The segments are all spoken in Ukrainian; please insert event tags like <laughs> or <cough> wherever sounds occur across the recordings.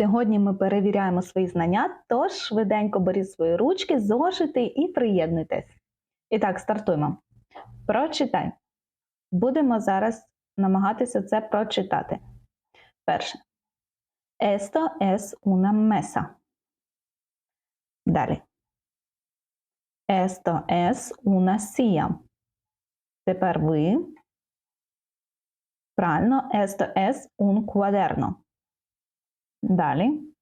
Сьогодні ми перевіряємо свої знання, тож швиденько беріть свої ручки, зошити і приєднуйтесь. І так, стартуємо. Прочитай. Будемо зараз намагатися це прочитати. Перше. Esto es una mesa. Далі. Esto es una silla. Тепер ви. Правильно, esto es un cuaderno. Далі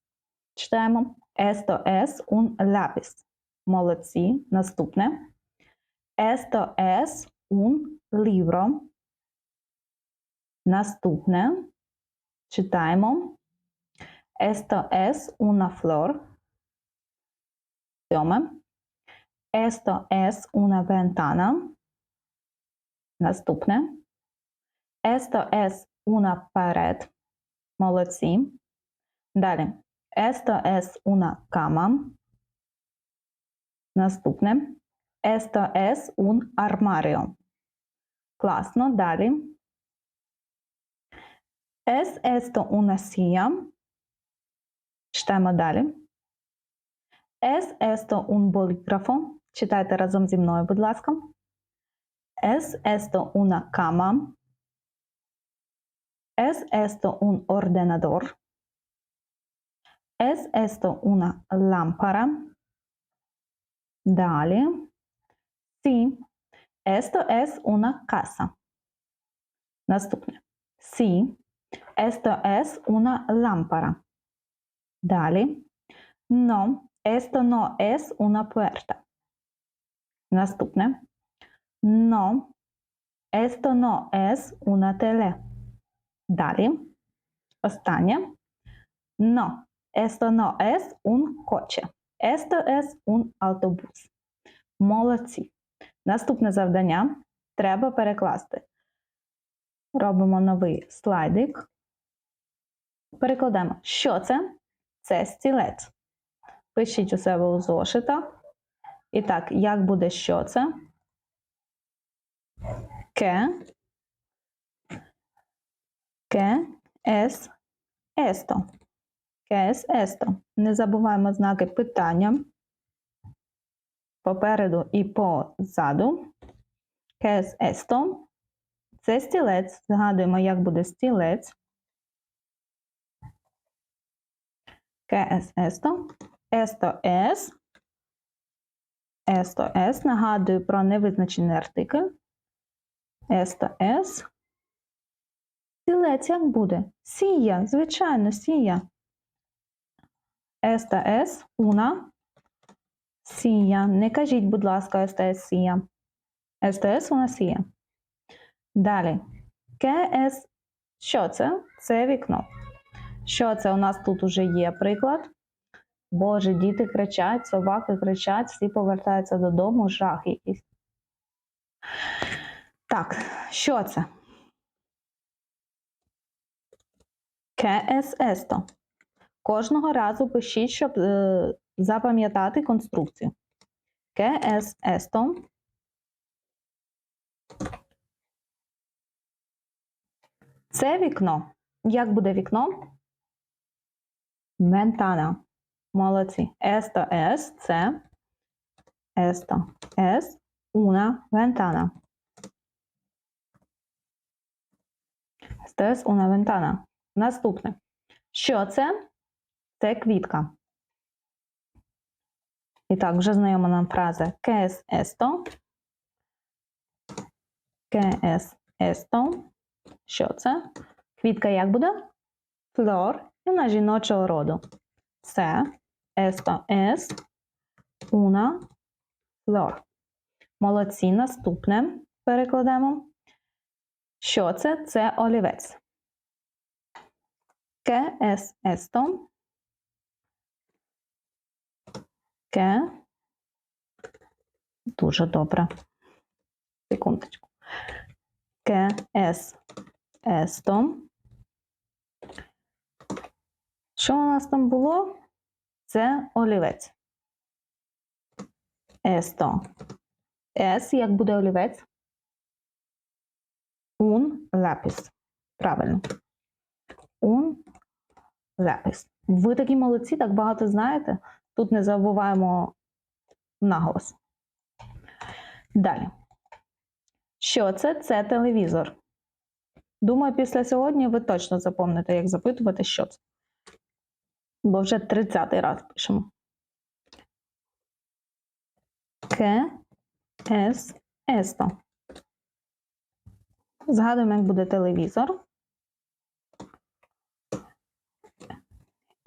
читаємо Esto es un lápiz. Молодці. Наступне. Esto es un libro. Наступне. Читаємо. Esto es una flor. Сьоме. Esto es una ventana. Наступне. Esto es una pared. Молодці. Далі. Esto es una cama. Наступне. Esto es un armario. Класно. Далі. Es esto una silla. Читаємо далі. Es esto un bolígrafo. Читайте разом зі мною, будь ласка. Es esto una cama. Es esto un ordenador. Es esto una lámpara. Далі. Sí. Esto es una casa. Наступне. Sí. Esto es una lámpara. Далі. No. Esto no es una puerta. Наступне. No. Esto no es una tele. Далі. Останнє. No. Esto no es un coche. Esto es un autobús. Молодці. Наступне завдання треба перекласти. Робимо новий слайдик. Перекладемо, що це? Це стілець. Пишіть у себе у зошитах. І так, як буде що це? Ке. Ке ес есто. Ке ес есто. Не забуваємо знаки питання. Попереду і позаду. Ке ес есто. Це стілець. Згадуємо, як буде стілець. Ке ес есто. Есто ес. Есто ес. Нагадую про невизначений артикль. Есто ес. Стілець як буде? Сія, звичайно, сія. Еста ес, уна. Сія. Не кажіть, будь ласка, еста ес сія. Еста ес, уна сія. Далі. Ке ес. Що це? Це вікно. Що це? У нас тут уже є приклад. Боже, діти кричать, собаки кричать, всі повертаються додому, жах якийсь. Так, що це? Ке ес есто. Кожного разу пишіть, щоб е, запам'ятати конструкцію. Ке ес есто. Це вікно. Як буде вікно? Вентана. Молодці. Esto es це. Esto es una ventana. Es una ventana. Наступне. Що це? Це квітка. І так, вже знайома нам фраза ¿Qué es esto? ¿Qué es esto? Що це? Квітка як буде? Флор. І на жіночого роду. Це esto es una flor. Молодці. Наступне перекладемо. Що це? Це олівець. ¿Qué es esto? Дуже добре. Секундочку. ¿Qué es esto? Що у нас там було? Це олівець. Esto. Es, як буде олівець? Un lápiz. Правильно. Un lápiz. Ви такі молодці, так багато знаєте. Тут не забуваємо наголос. Далі. Що це? Це телевізор. Думаю, після сьогодні ви точно запомните, як запитувати, що це. Бо вже 30-й раз пишемо. Ке ес есто. Згадуємо, як буде телевізор.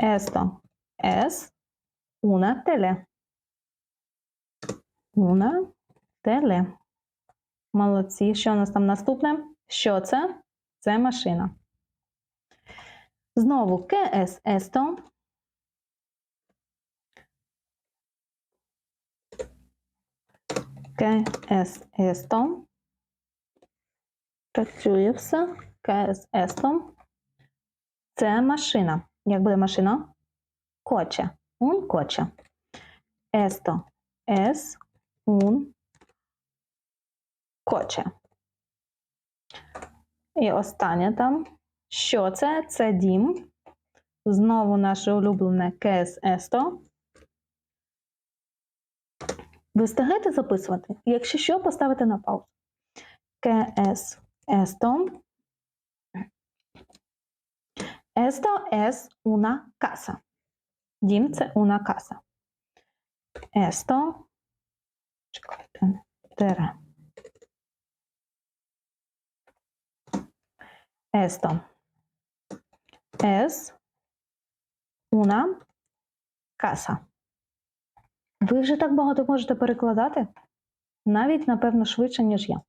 Esto es una tele. Una tele. Молодці. Що у нас там наступне? Що це? Це машина. Знову ¿qué es esto? ¿Qué es? Працює все. ¿Qué es esto? Це машина. Як буде машина? Коче. Un coche. Esto es un coche. І останнє там. Що це? Це дім. Знову наше улюблене «Qué es esto?». Ви встигаєте записувати? Якщо що, поставите на паузу. «Qué es esto?». Esto es una casa. Дім це una casa. Esto. Тере. Esto es una casa. Ви вже так багато можете перекладати? Навіть, напевно, швидше, ніж я.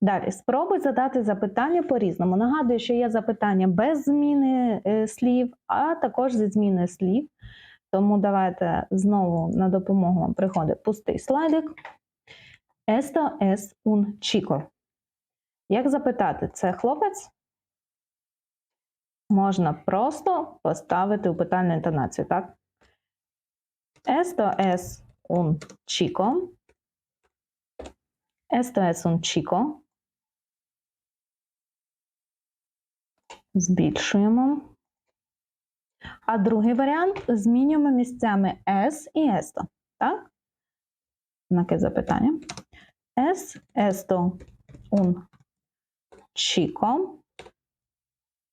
Далі, спробуй задати запитання по-різному. Нагадую, що є запитання без зміни е, слів, а також зі зміною слів. Тому давайте знову на допомогу вам приходить пустий слайдик. Esto es un chico. Як запитати, це хлопець? Можна просто поставити у питальну інтонацію, так? Esto es un chico. Esto es un chico. Збільшуємо. А другий варіант змінюємо місцями S і esto. Так? Знаки запитання. Es esto un chico.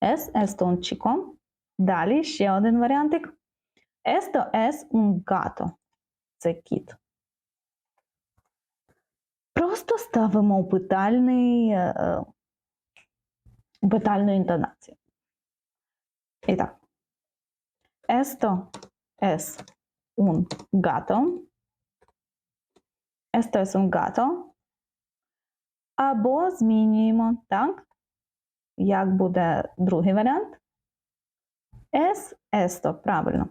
Es esto un chico. Далі ще один варіантик. Esto es un gato. Це кіт. Просто ставимо питальний, е, питальну інтонацію. І так. Esto es un gato. Esto es un gato. Або змінюємо, так? Як буде другий варіант? Es esto, правильно.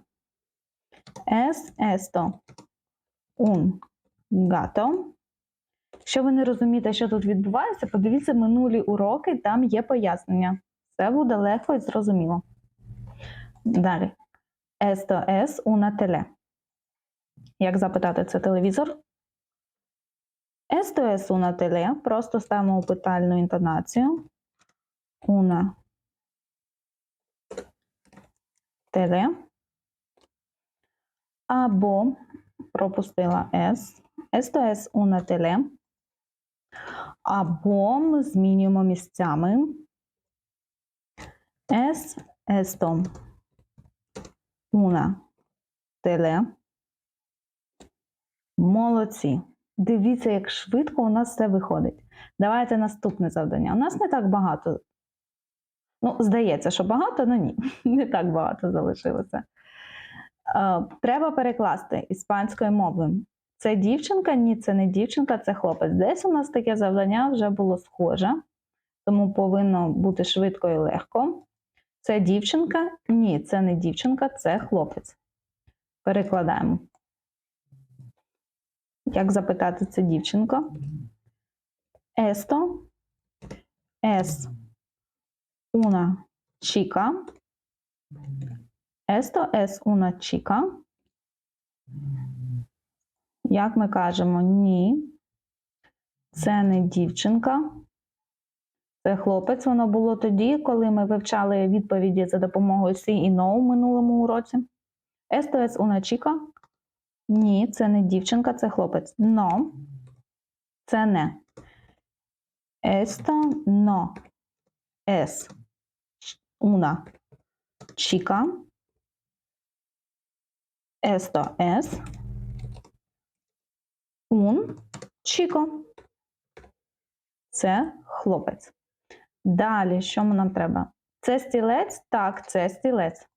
Es esto un gato. Якщо ви не розумієте, що тут відбувається, подивіться минулі уроки, там є пояснення. Все буде легко і зрозуміло. Далі. Es una tele. Як запитати, це телевізор? Es una tele. Просто ставимо питальну інтонацію. Una tele. Або пропустила S. Es una tele. Або ми змінюємо місцями. Es esto una tele. Молодці. Дивіться, як швидко у нас все виходить. Давайте наступне завдання. У нас не так багато. Ну, здається, що багато, але ні, <laughs> не так багато залишилося. Е, Треба перекласти іспанською мовою. Це дівчинка? Ні, це не дівчинка, це хлопець. Десь у нас таке завдання вже було схоже, тому повинно бути швидко і легко. Це дівчинка? Ні, це не дівчинка, це хлопець. Перекладаємо. Як запитати це дівчинка? Esto es una chica. Esto es una chica. Як ми кажемо, ні. Це не дівчинка. Це хлопець. Воно було тоді, коли ми вивчали відповіді за допомогою «sí» і «no» у минулому уроці. Esto es una chica. Ні, це не дівчинка, це хлопець. No. Це не. Esto no es una chica. Esto es un chico. Це хлопець. Далі, що нам треба? Це стілець? Так, це стілець.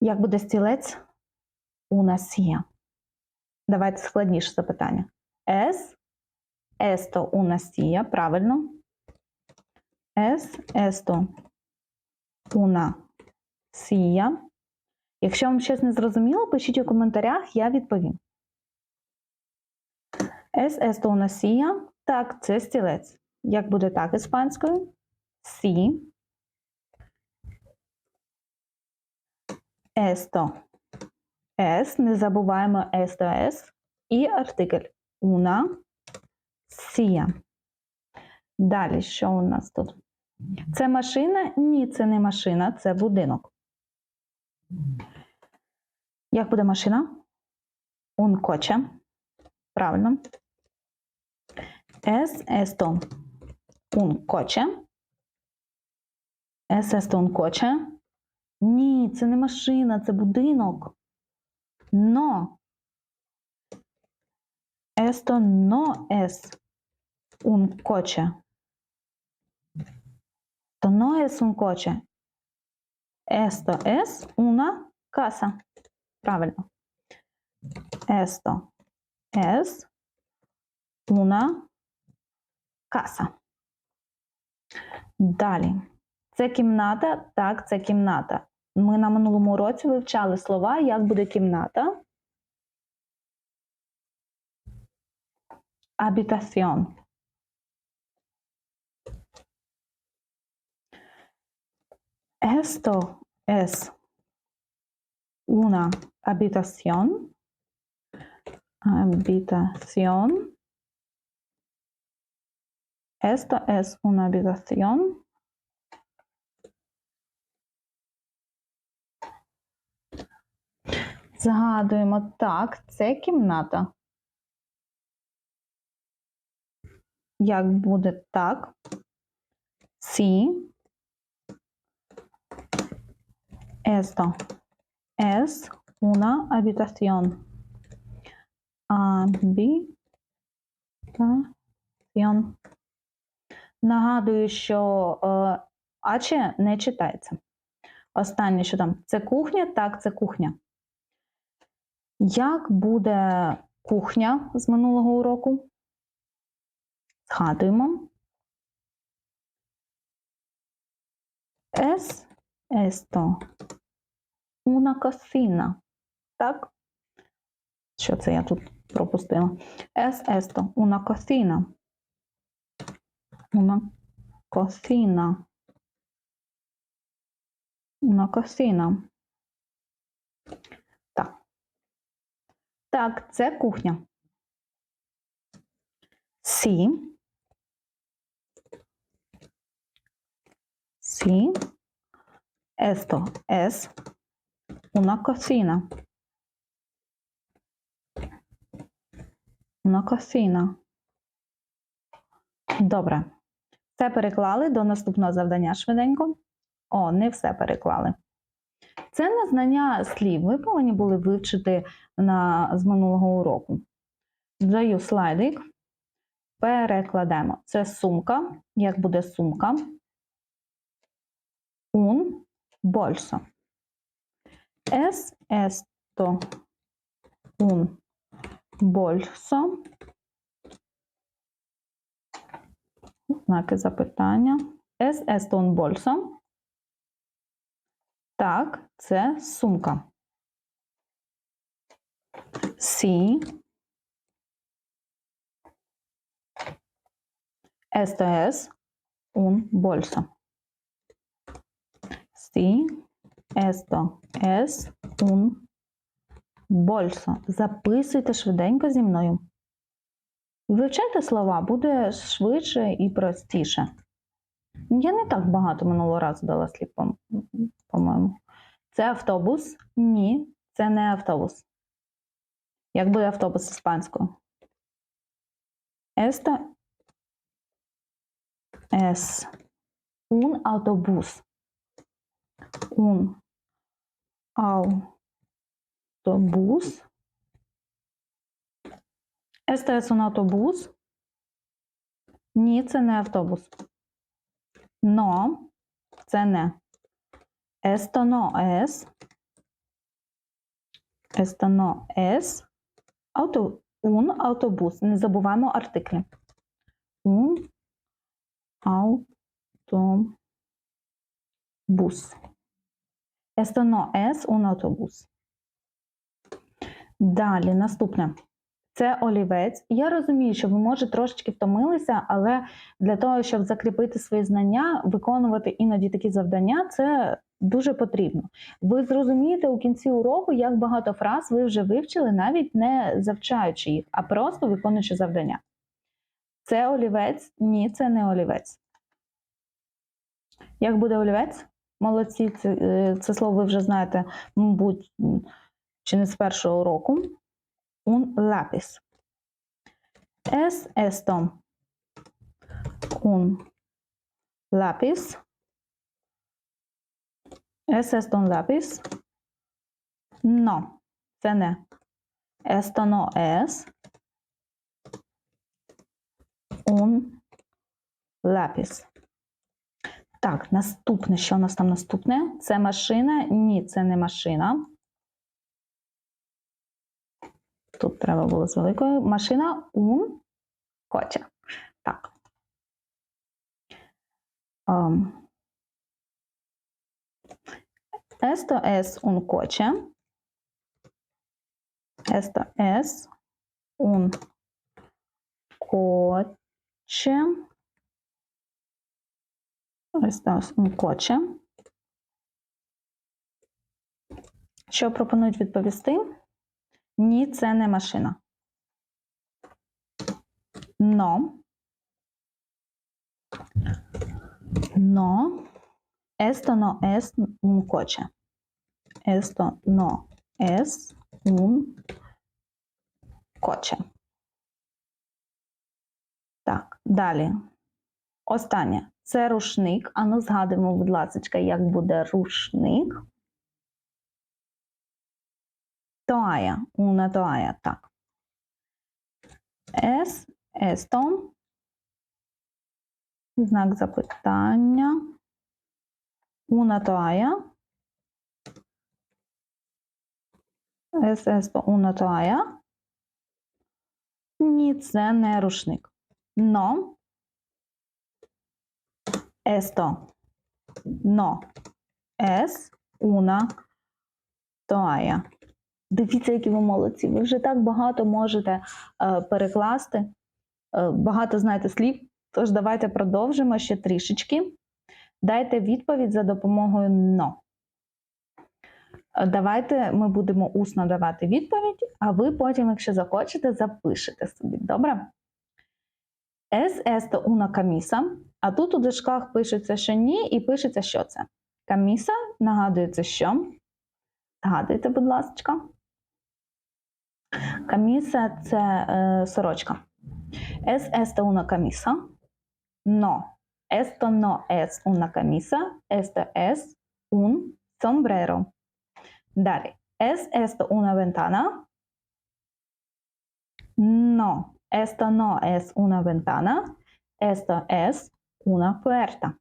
Як буде стілець? У нас є. Давайте складніше запитання. Es esto una silla, правильно? Es esto una silla. Якщо вам щось не зрозуміло, пишіть у коментарях, я відповім. Es esto una silla? Так, це стілець. Як буде так іспанською? Sí. Esto es. Не забуваємо esto es. І артикль una silla. Далі, що у нас тут? Це машина? Ні, це не машина, це будинок. Як буде машина? Un coche. Правильно. Es esto un coche? Es esto un coche? Ні, це не машина, це будинок. No. Esto no es un coche. Esto no es un coche. Esto es una casa. Правильно. Esto es una casa. Далі. Це кімната, так, це кімната. Ми на минулому році вивчали слова, як буде кімната. Habitación. Esto es una habitación. Habitación. Esto es una habitación. Згадуємо, так, це кімната. Як буде так? Sí. Esto es una habitación. Habitación. Нагадую, що е, аче не читається. Останнє, що там? Це кухня? Так, це кухня. Як буде кухня з минулого уроку? Згадуємо. Es esto una cocina. Так? Що це я тут пропустила? Es esto una cocina. Una cocina. Una cocina. Так. Так, це кухня. Sí. Sí. Esto es una cocina. Una cocina. Добре. Все переклали до наступного завдання швиденько. О, не все переклали. Це не знання слів. Ви повинні були вивчити на, з минулого уроку. Даю слайдик. Перекладемо. Це сумка. Як буде сумка? Un bolso. Es esto un bolso? Знаки запитання. Es esto un bolso? Так, це сумка. Sí. Esto es un bolso. Sí, esto es un bolso. Записуйте швиденько зі мною. Вивчайте слова, буде швидше і простіше. Я не так багато минулого разу дала слів, по- по-моєму. Це автобус? Ні, це не автобус. Як буде автобус іспанською? Esta es un autobús. Un autobús. Esta es un autobús. Ні, це не автобус. Но це не. Es. Esto no es. Auto, un autobús. Не забуваємо артиклі. Autobús. Esto no es un autobús. Далі, наступне. Це олівець. Я розумію, що ви може трошечки втомилися, але для того, щоб закріпити свої знання, виконувати іноді такі завдання, це дуже потрібно. Ви зрозумієте у кінці уроку, як багато фраз ви вже вивчили, навіть не завчаючи їх, а просто виконуючи завдання. Це олівець? Ні, це не олівець. Як буде олівець? Молодці, це, е, це слово ви вже знаєте, мабуть, чи не з першого уроку. Un lápiz. Es esto un lápiz? Es esto un lápiz? No, це не. Esto no es un lápiz. Так, наступне. Що у нас там наступне? Це машина? Ні, це не машина. Тут треба було з великою. Машина un coche. Так. Um, esto es un coche. Esto es un coche. Esto es un coche. Що пропонують відповісти? Ні, це не машина. Но. Но. Esto no es un coche. Esto no es un coche. Так, далі. Останнє. Це рушник. Ану, згадуємо, будь ласка, як буде рушник. Тоая, una тоая, так. Es esto. Знак запитання. Una тоая. Es esto una тоая. Ні, це не рушник. Но. Esto. No. Es una тоая. Дивіться, які ви молодці. Ви вже так багато можете е, перекласти, е, багато знаєте слів. Тож давайте продовжимо ще трішечки. Дайте відповідь за допомогою но. Е, Давайте ми будемо усно давати відповідь, а ви потім, якщо захочете, запишете собі. Добре? Es esto una camisa. А тут у дужках пишеться, що ні, і пишеться, що це. Каміса нагадується, що. Згадуйте, будь ласка. Каміса це е, сорочка. Es esto una camisa? No. Esto no es una camisa. Esto es un sombrero. Далі. Es esto una ventana? No. Esto no es una ventana. Esto es una puerta.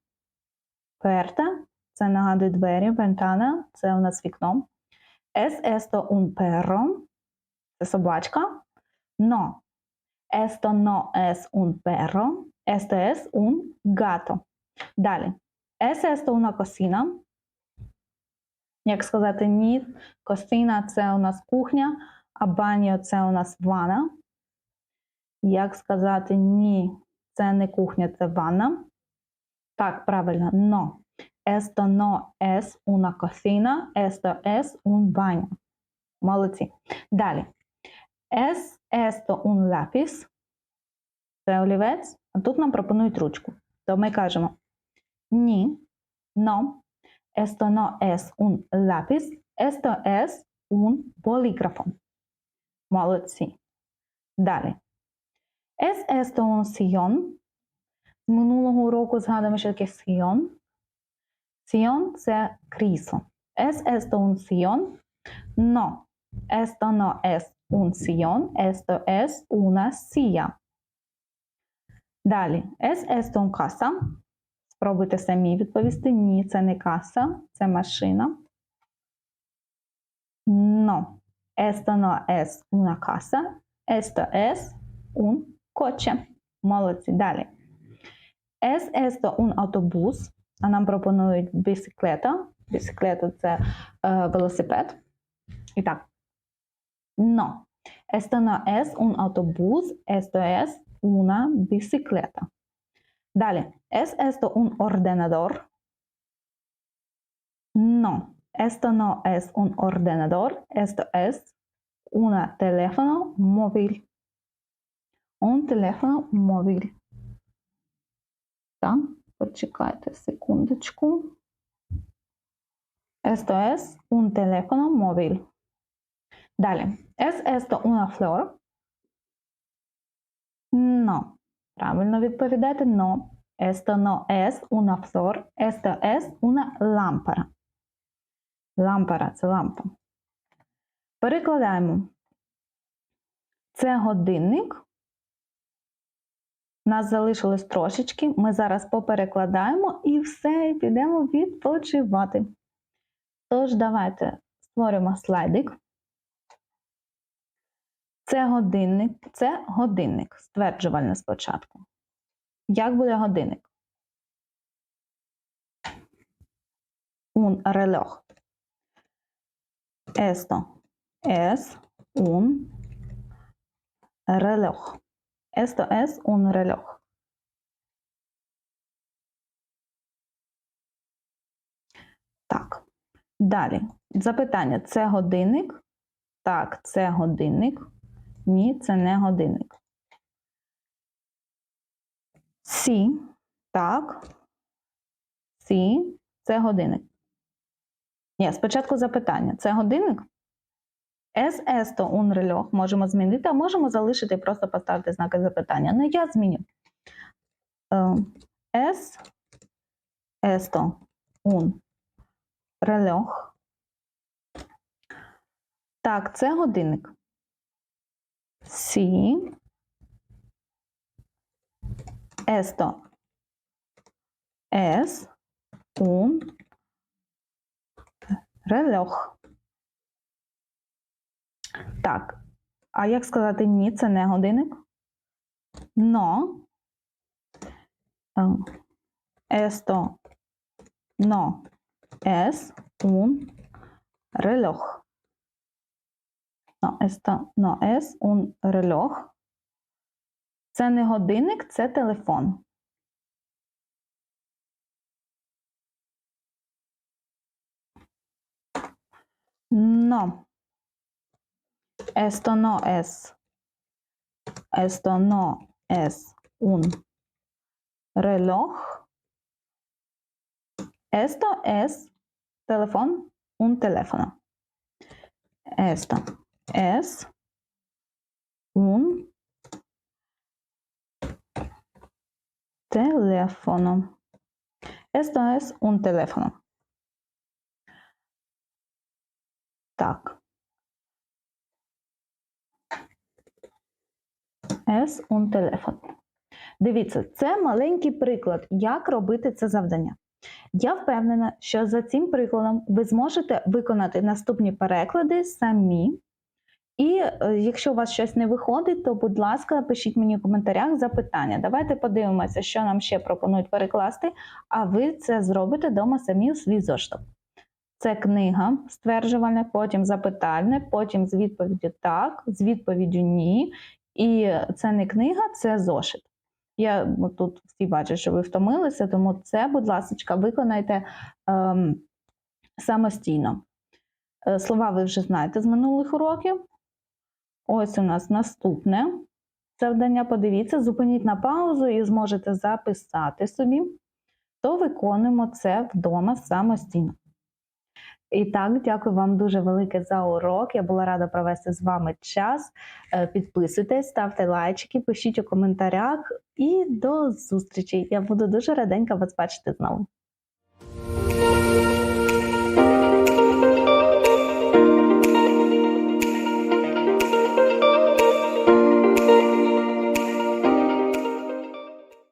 Puerta – це нагадує двері, ventana – це у нас вікно. Es esto un perro? Це собачка. No. Esto no es un perro. Esto es un gato. Далі. Es esto una cocina? Як сказати ні, костина це у нас кухня, а баньо це у нас ванна. Як сказати ні, це не кухня, це ванна. Так, правильно, no. Esto no es una cocina, esto es un baño. Молодці. Далі. Es esto un lápiz? це олівець, а тут нам пропонують ручку. То ми кажемо ні, no, esto no es un lápiz, esto es un bolígrafo. Молодці. Далі. Es esto un sillón? Минулого уроку згадуємо, що таке sillón. Sillón – це крісло. Es esto un sillón? No. Esto no es un sillón, esto es una silla. Далі. Es esto un casa? Спробуйте самі відповісти. Ні, це не каса, це машина. No. Esto no es una casa, esto es un coche. Молодці. Далі. Es esto un autobús? А нам пропонують бісиклета. Бісиклета це е, велосипед. І так. No. Esto no es un autobús, esto es una bicicleta. Далі. ¿Es esto un ordenador? No. Esto no es un ordenador, esto es un teléfono móvil. Un teléfono móvil. Так, почекайте секундочку. Esto es un teléfono móvil. Далі. ¿Es esto una flor? No. Правильно відповідаєте no. Esto no es una flor, esto es una lámpara. Лампара це лампа. Перекладаємо. Це годинник. Нас залишилось трошечки. Ми зараз поперекладаємо і все, і підемо відпочивати. Тож, давайте створимо слайдик. Це годинник, це годинник. Стверджувальне спочатку. Як буде годинник? Un reloj. Esto es un reloj. Esto es un reloj. Так. Далі. Запитання: це годинник? Так, це годинник. Ні, це не годинник. Сі. Так. Сі. Це годинник. Ні, спочатку запитання. Це годинник? Es esto un reloj можемо змінити, а можемо залишити і просто поставити знаки запитання. Ну, я зміню. Е, Es esto un reloj. Так, це годинник. Sí. Esto es un reloj. Так. А як сказати ні, це не годинник? Е, Esto no es un reloj. No, esto no es un reloj. Це не годинник, це телефон. No. Esto no es. Esto no es un reloj. Esto es teléfono, un teléfono. Esto es un teléfono. Esto es un teléfono. Так. Es un teléfono. Дивіться, це маленький приклад, як робити це завдання. Я впевнена, що за цим прикладом ви зможете виконати наступні переклади самі. І е, якщо у вас щось не виходить, то, будь ласка, пишіть мені в коментарях запитання. Давайте подивимося, що нам ще пропонують перекласти, а ви це зробите вдома самі у свій зоштовх. Це книга стверджувальне, потім запитальне, потім з відповіддю так, з відповіддю ні. І це не книга, це зошит. Я ну, тут всі бачать, що ви втомилися, тому це, будь ласка, виконайте ем, самостійно. Е, Слова ви вже знаєте з минулих уроків. Ось у нас наступне. завдання, подивіться, зупиніть на паузу і зможете записати собі, то виконуємо це вдома самостійно. І так, дякую вам дуже велике за урок. Я була рада провести з вами час. Е, Підписуйтесь, ставте лайчики, пишіть у коментарях і до зустрічі. Я буду дуже раденька вас бачити знову.